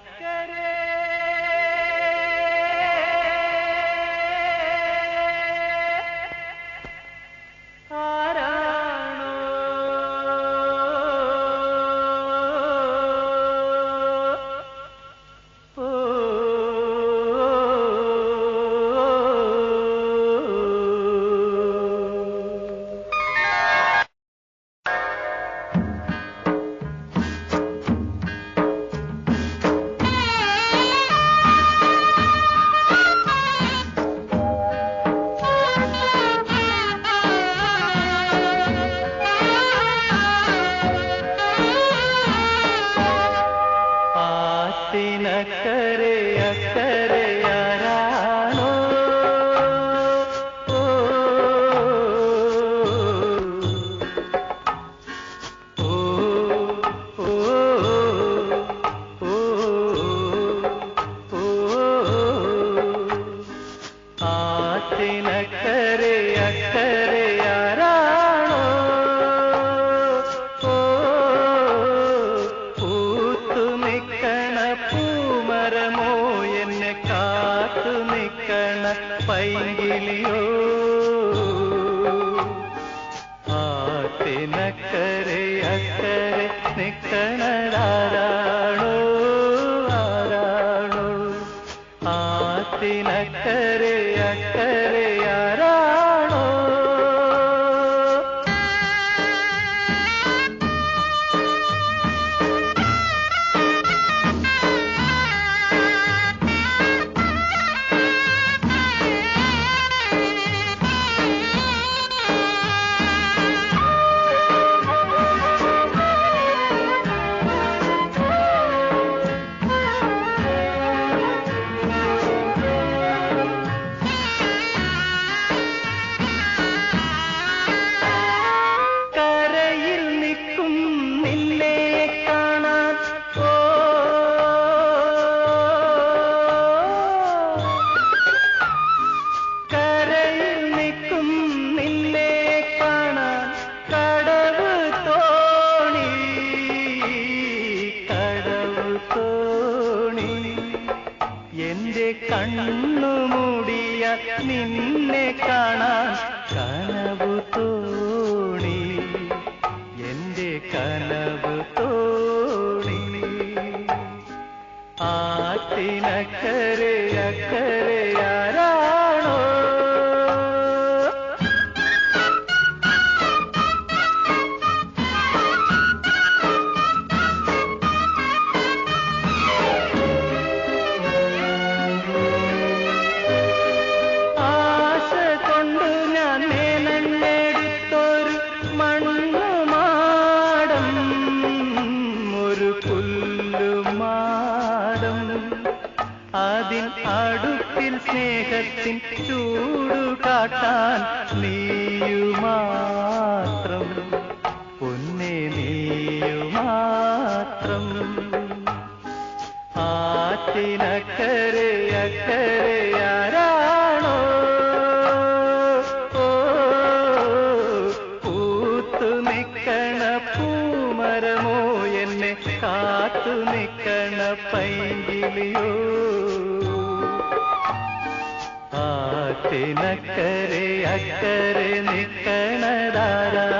ആത്തിനക്കരെ അക്കരെ നിക്കണ പൈകിളിയോ ആത്തിനക്കരെ അക്കരെ നിക്കണതാരാണോ ആരാണോ? ആത്തിനക്കരെ അക്കരെ ആരാണോ എന്റെ കണ്ണു മൂടിയ നിന്നെ കാണാൻ കനവ് തോണി. എന്റെ കനവ് തോണി. ആട്ടിനക്കരെ അക്കരെ സ്നേഹത്തിൻ ചൂടു കാട്ടാൻ നീയുമാത്രം. പൊന്നെ നീയുമാത്രം. ആറ്റിനക്കരെ അക്കരെ ആരാണോ? പൂത്തു നിൽക്കണ പൂമരമോ എന്നെ കാത്തു നിൽക്കണ പൈങ്കിളിയോ? ആറ്റിനക്കരെ അക്കരെ നിക്കണതാരാ?